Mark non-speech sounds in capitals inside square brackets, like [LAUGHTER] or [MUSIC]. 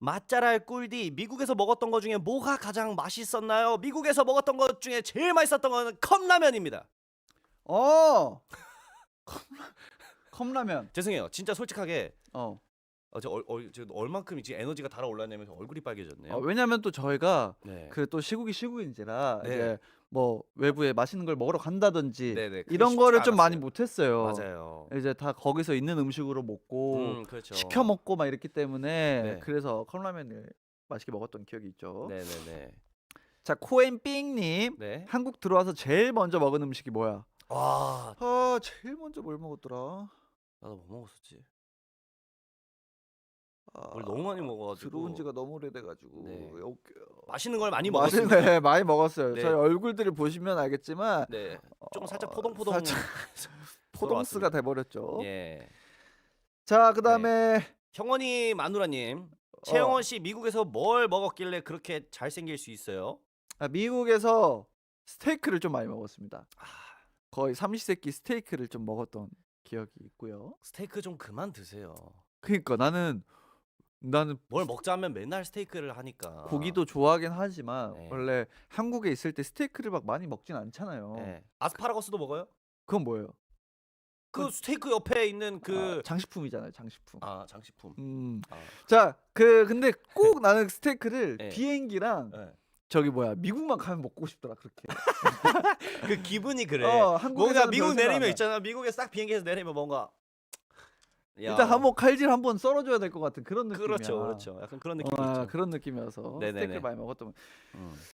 맛잘알 꿀디 미국에서 먹었던 것 중에 뭐가 가장 맛있었나요? 미국에서 먹었던 것 중에 제일 맛있었던 건 컵라면입니다. 어. 컵라- [LAUGHS] 컵라면. 죄송해요. 진짜 솔직하게 어. 어, 저, 얼, 얼, 저 얼만큼 지금 에너지가 달아올랐냐면서 얼굴이 빨개졌네요. 어, 왜냐면 또 저희가 네. 그 또 시국이 시국인지라 네. 이제 뭐 외부에 맛있는 걸 먹으러 간다든지 네 네. 그게 이런 쉽지가 거를 좀 많이 않았어요. 못 했어요. 맞아요. 이제 다 거기서 있는 음식으로 먹고 음, 그렇죠. 시켜 먹고 막 이랬기 때문에 네. 그래서 컵라면을 맛있게 먹었던 기억이 있죠. 네 네 네. 자 코앤삥님 네. 한국 들어와서 제일 먼저 먹은 음식이 뭐야? 와, 아 제일 먼저 뭘 먹었더라? 나도 뭐 먹었었지? 아, 뭘 너무 많이 먹어가지고. 들어온 지가 너무 오래돼가지고 네. 맛있는 걸 많이 맛있- 먹었습니다. 네, 많이 먹었어요. 네. 저희 얼굴들을 보시면 알겠지만 네. 조금 살짝 어, 포동포동. 살짝 [LAUGHS] 포동스가 돼버렸죠. 예. 자 그다음에 형원이 마누라님, 어, 최영원 씨 미국에서 뭘 먹었길래 그렇게 잘 생길 수 있어요? 아, 미국에서 스테이크를 좀 많이 먹었습니다. 아, 거의 삼시세끼 스테이크를 좀 먹었던 기억이 있고요. 스테이크 좀 그만 드세요. 그러니까 나는 나는 뭘 먹자 하면 맨날 스테이크를 하니까. 고기도 좋아하긴 하지만 네. 원래 한국에 있을 때 스테이크를 막 많이 먹진 않잖아요. 예. 아스파라거스도 먹어요? 그건 뭐예요? 그 스테이크 옆에 있는 아, 그 장식품이잖아요, 장식품. 아, 장식품. 음. 아. 자, 그 근데 꼭 [LAUGHS] 나는 스테이크를 네. 비행기랑 예. 저기 뭐야 미국만 가면 먹고 싶더라 그렇게. [LAUGHS] 그 기분이 그래. 어, 뭔가 한국에서는 미국 별 생각 안 내리면 나. 있잖아. 미국에 싹 비행기에서 내리면 뭔가 야, 일단 한번 칼질 한번 썰어줘야 될 것 같은 그런 느낌이야. 그렇죠, 그렇죠. 약간 그런 느낌이 어, 있죠. 그런 느낌이어서 네네네. 스테이크를 많이 먹었던. 음.